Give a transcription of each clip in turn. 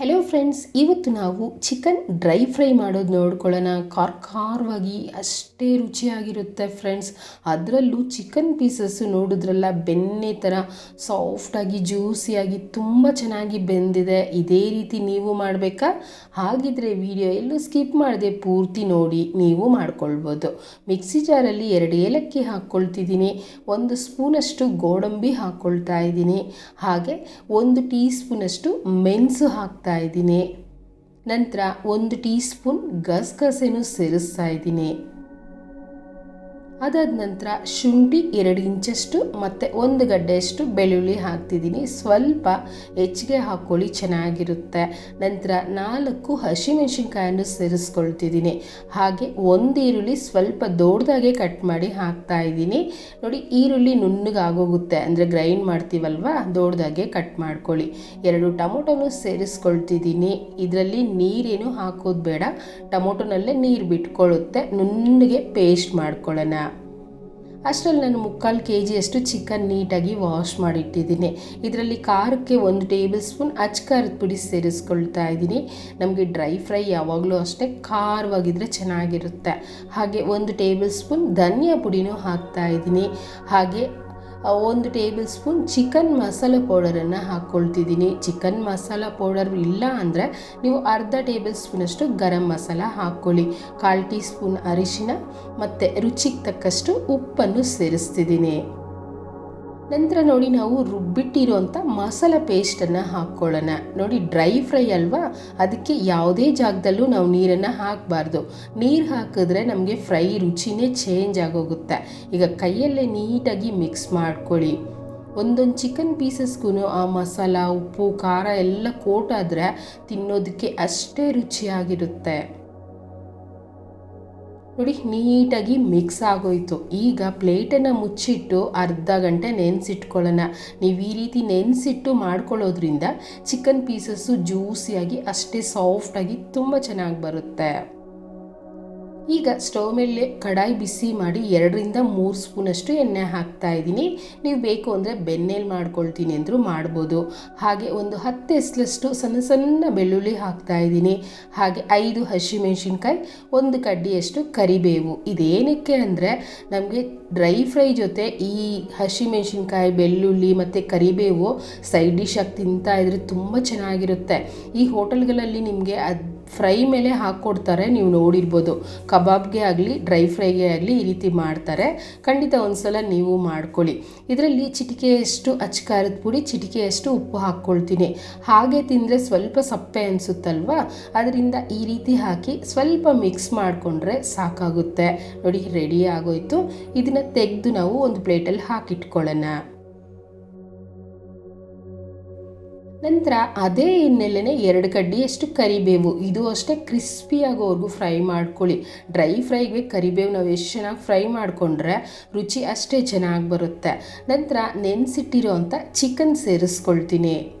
Hello friends ಇವತ್ತು ನಾವು chicken dry fry ಮಾಡೋದು ನೋಡ್ಕೊಳ್ಳೋಣ. ಖಾರ ಖಾರವಾಗಿ ಅಷ್ಟೇ ರುಚಿಯಾಗಿರುತ್ತೆ ಫ್ರೆಂಡ್ಸ್ ಅದರಲ್ಲೂ ಚಿಕನ್ ಪೀಸಸ್ಸು ನೋಡಿದ್ರಲ್ಲ ಬೆಣ್ಣೆ ಥರ ಸಾಫ್ಟಾಗಿ ಜ್ಯೂಸಿಯಾಗಿ ತುಂಬ ಚೆನ್ನಾಗಿ ಬೆಂದಿದೆ. ಇದೇ ರೀತಿ ನೀವು ಮಾಡಬೇಕಾ? ಹಾಗಿದ್ರೆ ವಿಡಿಯೋ ಎಲ್ಲೂ ಸ್ಕಿಪ್ ಮಾಡದೆ ಪೂರ್ತಿ ನೋಡಿ, ನೀವು ಮಾಡ್ಕೊಳ್ಬೋದು. ಮಿಕ್ಸಿ ಜಾರಲ್ಲಿ ಎರಡು ಏಲಕ್ಕಿ ಹಾಕ್ಕೊಳ್ತಿದ್ದೀನಿ, ಒಂದು ಸ್ಪೂನಷ್ಟು ಗೋಡಂಬಿ ಹಾಕ್ಕೊಳ್ತಾ ಇದ್ದೀನಿ. ಹಾಗೆ ಒಂದು ಟೀ ಸ್ಪೂನಷ್ಟು ಮೆಣಸು ಹಾಕ್ತಾ ಇದ್ದೀನಿ. ನಂತರ ಒಂದು ಟೀ ಸ್ಪೂನ್ ಗಸಗಸೆನೂ ಸೇರಿಸ್ತಾ ಇದ್ದೀನಿ. ಅದಾದ ನಂತರ ಶುಂಠಿ ಎರಡು ಇಂಚಷ್ಟು, ಮತ್ತು ಒಂದು ಗಡ್ಡೆಯಷ್ಟು ಬೆಳ್ಳುಳ್ಳಿ ಹಾಕ್ತಿದ್ದೀನಿ. ಸ್ವಲ್ಪ ಹೆಚ್ಚಿಗೆ ಹಾಕ್ಕೊಳ್ಳಿ ಚೆನ್ನಾಗಿರುತ್ತೆ. ನಂತರ ನಾಲ್ಕು ಹಸಿಮೆಣಸಿನ್ಕಾಯನ್ನು ಸೇರಿಸ್ಕೊಳ್ತಿದ್ದೀನಿ. ಹಾಗೆ ಒಂದು ಈರುಳ್ಳಿ ಸ್ವಲ್ಪ ದೊಡ್ಡದಾಗೆ ಕಟ್ ಮಾಡಿ ಹಾಕ್ತಾ ಇದ್ದೀನಿ. ನೋಡಿ, ಈರುಳ್ಳಿ ನುಣ್ಣಗಾಗೋಗುತ್ತೆ ಅಂದರೆ ಗ್ರೈಂಡ್ ಮಾಡ್ತೀವಲ್ವ? ದೊಡ್ಡದಾಗೆ ಕಟ್ ಮಾಡ್ಕೊಳ್ಳಿ. ಎರಡು ಟೊಮೊಟೊನು ಸೇರಿಸ್ಕೊಳ್ತಿದ್ದೀನಿ. ಇದರಲ್ಲಿ ನೀರೇನು ಹಾಕೋದು ಬೇಡ. ಟೊಮೊಟೊನಲ್ಲೇ ನೀರು ಬಿಟ್ಕೊಳ್ಳುತ್ತೆ. ನುಣ್ಣಗೆ ಪೇಸ್ಟ್ ಮಾಡ್ಕೊಳ್ಳೋಣ. ಅಷ್ಟರಲ್ಲಿ ನಾನು ಮುಕ್ಕಾಲು ಕೆ ಜಿಯಷ್ಟು ಚಿಕನ್ ನೀಟಾಗಿ ವಾಶ್ ಮಾಡಿಟ್ಟಿದ್ದೀನಿ. ಇದರಲ್ಲಿ ಖಾರಕ್ಕೆ ಒಂದು ಟೇಬಲ್ ಸ್ಪೂನ್ ಅಚ್ ಖಾರದ ಪುಡಿ ಸೇರಿಸ್ಕೊಳ್ತಾ ಇದ್ದೀನಿ. ನಮಗೆ ಡ್ರೈ ಫ್ರೈ ಯಾವಾಗಲೂ ಅಷ್ಟೇ ಖಾರವಾಗಿದ್ದರೆ ಚೆನ್ನಾಗಿರುತ್ತೆ. ಹಾಗೆ ಒಂದು ಟೇಬಲ್ ಸ್ಪೂನ್ ಧನಿಯಾ ಪುಡಿನೂ ಹಾಕ್ತಾ ಇದ್ದೀನಿ. ಹಾಗೆ ಒಂದು ಟೇಬಲ್ ಸ್ಪೂನ್ ಚಿಕನ್ ಮಸಾಲ ಪೌಡರನ್ನು ಹಾಕ್ಕೊಳ್ತಿದ್ದೀನಿ ಚಿಕನ್ ಮಸಾಲ ಪೌಡರ್ ಇಲ್ಲ ಅಂದರೆ ನೀವು ಅರ್ಧ ಟೇಬಲ್ ಸ್ಪೂನಷ್ಟು ಗರಂ ಮಸಾಲ ಹಾಕ್ಕೊಳ್ಳಿ. ಕಾಲು ಟೀ ಸ್ಪೂನ್ ಅರಿಶಿನ ಮತ್ತು ರುಚಿಗೆ ತಕ್ಕಷ್ಟು ಉಪ್ಪನ್ನು ಸೇರಿಸ್ತಿದ್ದೀನಿ. ನಂತರ ನೋಡಿ ನಾವು ರುಬ್ಬಿಟ್ಟಿರೋಂಥ ಮಸಾಲೆ ಪೇಸ್ಟನ್ನು ಹಾಕ್ಕೊಳ್ಳೋಣ. ನೋಡಿ ಡ್ರೈ ಫ್ರೈ ಅಲ್ವಾ? ಅದಕ್ಕೆ ಯಾವುದೇ ಜಾಗದಲ್ಲೂ ನಾವು ನೀರನ್ನು ಹಾಕಬಾರ್ದು. ನೀರು ಹಾಕಿದ್ರೆ ನಮಗೆ ಫ್ರೈ ರುಚಿನೇ ಚೇಂಜ್ ಆಗೋಗುತ್ತೆ. ಈಗ ಕೈಯಲ್ಲೇ ನೀಟಾಗಿ ಮಿಕ್ಸ್ ಮಾಡ್ಕೊಳ್ಳಿ. ಒಂದೊಂದು ಚಿಕನ್ ಪೀಸಸ್ಗೂ ಆ ಮಸಾಲ, ಉಪ್ಪು, ಖಾರ ಎಲ್ಲ ಕೋಟಾದರೆ ತಿನ್ನೋದಕ್ಕೆ ಅಷ್ಟೇ ರುಚಿಯಾಗಿರುತ್ತೆ. ನೋಡಿ, ನೀಟಾಗಿ ಮಿಕ್ಸ್ ಆಗೋಯ್ತು. ಈಗ ಪ್ಲೇಟನ್ನು ಮುಚ್ಚಿಟ್ಟು ಅರ್ಧ ಗಂಟೆ ನೆನೆಸಿಟ್ಕೊಳ್ಳೋಣ. ನೀವು ಈ ರೀತಿ ನೆನೆಸಿಟ್ಟು ಮಾಡ್ಕೊಳ್ಳೋದ್ರಿಂದ ಚಿಕನ್ ಪೀಸಸ್ಸು ಜ್ಯೂಸಿಯಾಗಿ ಅಷ್ಟೇ ಸಾಫ್ಟಾಗಿ ತುಂಬ ಚೆನ್ನಾಗಿ ಬರುತ್ತೆ. ಈಗ ಸ್ಟವ್ ಮೇಲೆ ಕಡಾಯಿ ಬಿಸಿ ಮಾಡಿ ಎರಡರಿಂದ ಮೂರು ಸ್ಪೂನಷ್ಟು ಎಣ್ಣೆ ಹಾಕ್ತಾ ಇದ್ದೀನಿ. ನೀವು ಬೇಕು ಅಂದರೆ ಬೆಣ್ಣೆಲಿ ಮಾಡ್ಕೊಳ್ತೀನಿ ಅಂದರೂ ಮಾಡ್ಬೋದು. ಹಾಗೆ ಒಂದು ಹತ್ತು ಎಸ್ಲಷ್ಟು ಸಣ್ಣ ಸಣ್ಣ ಬೆಳ್ಳುಳ್ಳಿ ಹಾಕ್ತಾ ಇದ್ದೀನಿ. ಹಾಗೆ ಐದು ಹಸಿಮೆಣಸಿನ್ಕಾಯಿ, ಒಂದು ಕಡ್ಡಿಯಷ್ಟು ಕರಿಬೇವು. ಇದೇನಕ್ಕೆ ಅಂದರೆ ನಮಗೆ ಡ್ರೈ ಫ್ರೈ ಜೊತೆ ಈ ಹಸಿಮೆಣಸಿನ್ಕಾಯಿ, ಬೆಳ್ಳುಳ್ಳಿ ಮತ್ತು ಕರಿಬೇವು ಸೈಡ್ ಡಿಶ್ ಆಗಿ ತಿಂತಾ ಇದ್ರೆ ತುಂಬ ಚೆನ್ನಾಗಿರುತ್ತೆ. ಈ ಹೋಟೆಲ್ಗಳಲ್ಲಿ ನಿಮಗೆ ಅದು ಫ್ರೈ ಮೇಲೆ ಹಾಕ್ಕೊಡ್ತಾರೆ, ನೀವು ನೋಡಿರ್ಬೋದು. ಕಬಾಬ್ಗೆ ಆಗಲಿ, ಡ್ರೈ ಫ್ರೈಗೆ ಆಗಲಿ ಈ ರೀತಿ ಮಾಡ್ತಾರೆ. ಖಂಡಿತ ಒಂದ್ಸಲ ನೀವು ಮಾಡ್ಕೊಳ್ಳಿ. ಇದರಲ್ಲಿ ಚಿಟಿಕೆಯಷ್ಟು ಅಚ್ಕಾರದ ಪುಡಿ, ಚಿಟಿಕೆಯಷ್ಟು ಉಪ್ಪು ಹಾಕ್ಕೊಳ್ತೀನಿ. ಹಾಗೆ ತಿಂದರೆ ಸ್ವಲ್ಪ ಸಪ್ಪೆ ಅನಿಸುತ್ತಲ್ವ? ಅದರಿಂದ ಈ ರೀತಿ ಹಾಕಿ ಸ್ವಲ್ಪ ಮಿಕ್ಸ್ ಮಾಡಿಕೊಂಡ್ರೆ ಸಾಕಾಗುತ್ತೆ. ನೋಡಿ, ರೆಡಿ ಆಗೋಯ್ತು. ಇದನ್ನು ತೆಗೆದು ನಾವು ಒಂದು ಪ್ಲೇಟಲ್ಲಿ ಹಾಕಿಟ್ಕೊಳ್ಳೋಣ. ನಂತರ ಅದೇ ಎಣ್ಣೆಲೇ ಎರಡು ಕಡ್ಡಿಯಷ್ಟು ಕರಿಬೇವು. ಇದು ಅಷ್ಟೇ ಕ್ರಿಸ್ಪಿಯಾಗೋವರೆಗೂ ಫ್ರೈ ಮಾಡ್ಕೊಳ್ಳಿ. ಡ್ರೈ ಫ್ರೈಗೆ ಕರಿಬೇವು ನಾವು ಎಷ್ಟು ಚೆನ್ನಾಗಿ ಫ್ರೈ ಮಾಡಿಕೊಂಡ್ರೆ ರುಚಿ ಅಷ್ಟೇ ಚೆನ್ನಾಗಿ ಬರುತ್ತೆ. ನಂತರ ನೆನೆಸಿಟ್ಟಿರೋ ಅಂಥ ಚಿಕನ್ ಸೇರಿಸ್ಕೊಳ್ತೀನಿ.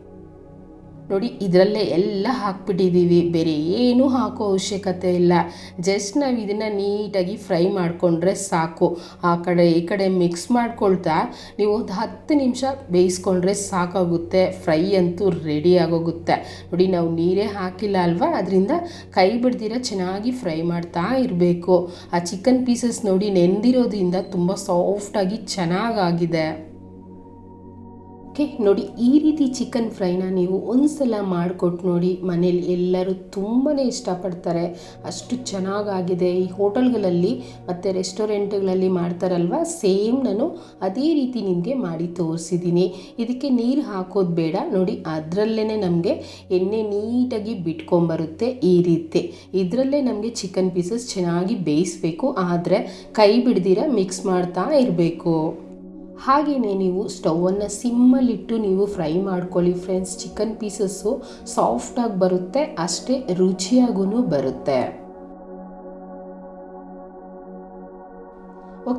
ನೋಡಿ, ಇದರಲ್ಲೇ ಎಲ್ಲ ಹಾಕ್ಬಿಟ್ಟಿದ್ದೀವಿ. ಬೇರೆ ಏನೂ ಹಾಕೋ ಅವಶ್ಯಕತೆ ಇಲ್ಲ. ಜಸ್ಟ್ ನಾವು ಇದನ್ನು ನೀಟಾಗಿ ಫ್ರೈ ಮಾಡಿಕೊಂಡ್ರೆ ಸಾಕು. ಆ ಕಡೆ, ಈ ಕಡೆ ಮಿಕ್ಸ್ ಮಾಡ್ಕೊಳ್ತಾ ನೀವು ಒಂದು ಹತ್ತು ನಿಮಿಷ ಬೇಯಿಸ್ಕೊಂಡ್ರೆ ಸಾಕಾಗುತ್ತೆ. ಫ್ರೈ ಅಂತೂ ರೆಡಿ ಆಗೋಗುತ್ತೆ. ನೋಡಿ, ನಾವು ನೀರೇ ಹಾಕಿಲ್ಲ ಅಲ್ವಾ? ಅದರಿಂದ ಕೈ ಬಿಡ್ದಿರ ಚೆನ್ನಾಗಿ ಫ್ರೈ ಮಾಡ್ತಾ ಇರಬೇಕು. ಆ ಚಿಕನ್ ಪೀಸಸ್ ನೋಡಿ, ನೆಂದಿರೋದ್ರಿಂದ ತುಂಬ ಸಾಫ್ಟಾಗಿ ಚೆನ್ನಾಗಾಗಿದೆ. ಓಕೆ? ನೋಡಿ, ಈ ರೀತಿ ಚಿಕನ್ ಫ್ರೈನ ನೀವು ಒಂದು ಸಲ ಮಾಡಿಕೊಟ್ಟು ನೋಡಿ ಮನೇಲಿ ಎಲ್ಲರೂ ತುಂಬಾ ಇಷ್ಟಪಡ್ತಾರೆ. ಅಷ್ಟು ಚೆನ್ನಾಗಾಗಿದೆ. ಈ ಹೋಟೆಲ್ಗಳಲ್ಲಿ ಮತ್ತು ರೆಸ್ಟೋರೆಂಟ್ಗಳಲ್ಲಿ ಮಾಡ್ತಾರಲ್ವ? ಸೇಮ್ ನಾನು ಅದೇ ರೀತಿ ನಿಮಗೆ ಮಾಡಿ ತೋರಿಸಿದ್ದೀನಿ ಇದಕ್ಕೆ ನೀರು ಹಾಕೋದು ಬೇಡ. ನೋಡಿ ಅದರಲ್ಲೇ ನಮಗೆ ಎಣ್ಣೆ ನೀಟಾಗಿ ಬಿಟ್ಕೊಂಬರುತ್ತೆ ಈ ರೀತಿ. ಇದರಲ್ಲೇ ನಮಗೆ ಚಿಕನ್ ಪೀಸಸ್ ಚೆನ್ನಾಗಿ ಬೇಯಿಸಬೇಕು. ಆದರೆ ಕೈ ಬಿಡ್ದಿರ ಮಿಕ್ಸ್ ಮಾಡ್ತಾ ಇರಬೇಕು. ಹಾಗೆಯೇ ನೀವು ಸ್ಟವನ್ನು ಸಿಮ್ಮಲ್ಲಿಟ್ಟು ನೀವು ಫ್ರೈ ಮಾಡ್ಕೊಳ್ಳಿ ಫ್ರೆಂಡ್ಸ್ ಚಿಕನ್ ಪೀಸಸ್ಸು ಸಾಫ್ಟಾಗಿ ಬರುತ್ತೆ, ಅಷ್ಟೇ ರುಚಿಯಾಗೂ ಬರುತ್ತೆ.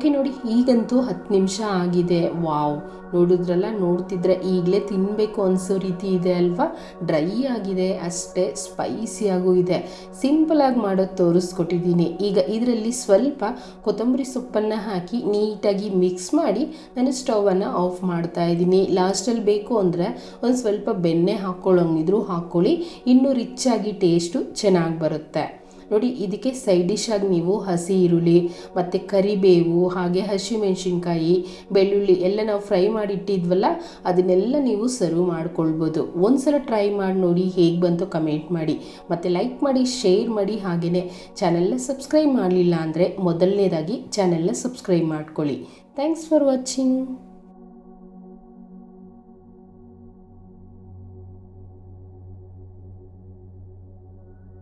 ಓಕೆ ನೋಡಿ, ಈಗಂತೂ ಹತ್ತು ನಿಮಿಷ ಆಗಿದೆ. ವಾವ್. ನೋಡಿದ್ರಲ್ಲ, ನೋಡ್ತಿದ್ರೆ ಈಗಲೇ ತಿನ್ನಬೇಕು ಅನಿಸೋ ರೀತಿ ಇದೆ ಅಲ್ವಾ? ಡ್ರೈ ಆಗಿದೆ ಅಷ್ಟೇ ಸ್ಪೈಸಿಯಾಗೂ ಇದೆ. ಸಿಂಪಲಾಗಿ ಮಾಡೋದು ತೋರಿಸ್ಕೊಟ್ಟಿದ್ದೀನಿ ಈಗ ಇದರಲ್ಲಿ ಸ್ವಲ್ಪ ಕೊತ್ತಂಬರಿ ಸೊಪ್ಪನ್ನು ಹಾಕಿ ನೀಟಾಗಿ ಮಿಕ್ಸ್ ಮಾಡಿ ನಾನು ಸ್ಟವನ್ನು ಆಫ್ ಮಾಡ್ತಾ ಇದ್ದೀನಿ. ಲಾಸ್ಟಲ್ಲಿ ಬೇಕು ಅಂದರೆ ಒಂದು ಸ್ವಲ್ಪ ಬೆಣ್ಣೆ ಹಾಕ್ಕೊಳ್ಳೋಂಗಿದ್ರು ಹಾಕ್ಕೊಳ್ಳಿ. ಇನ್ನೂ ರಿಚ್ ಆಗಿ ಟೇಸ್ಟು ಚೆನ್ನಾಗಿ ಬರುತ್ತೆ. ನೋಡಿ, ಇದಕ್ಕೆ ಸೈಡ್ ಡಿಶ್ ಆಗಿ ನೀವು ಹಸಿ ಈರುಳ್ಳಿ, ಮತ್ತು ಕರಿಬೇವು, ಹಾಗೆ ಹಸಿಮೆಣಸಿನ್ಕಾಯಿ, ಬೆಳ್ಳುಳ್ಳಿ ಎಲ್ಲ ನಾವು ಫ್ರೈ ಮಾಡಿ ಇಟ್ಟಿದ್ವಲ್ಲ, ಅದನ್ನೆಲ್ಲ ನೀವು ಸರ್ವ್ ಮಾಡ್ಕೊಳ್ಬೋದು. ಒಂದ್ಸಲ ಟ್ರೈ ಮಾಡಿ ನೋಡಿ ಹೇಗೆ ಬಂತು ಕಮೆಂಟ್ ಮಾಡಿ. ಮತ್ತು ಲೈಕ್ ಮಾಡಿ ಶೇರ್ ಮಾಡಿ ಹಾಗೆಯೇ ಚಾನೆಲ್ನ ಸಬ್ಸ್ಕ್ರೈಬ್ ಮಾಡಲಿಲ್ಲ ಅಂದರೆ ಮೊದಲನೇದಾಗಿ ಚಾನೆಲ್ನ ಸಬ್ಸ್ಕ್ರೈಬ್ ಮಾಡ್ಕೊಳ್ಳಿ. Thanks for watching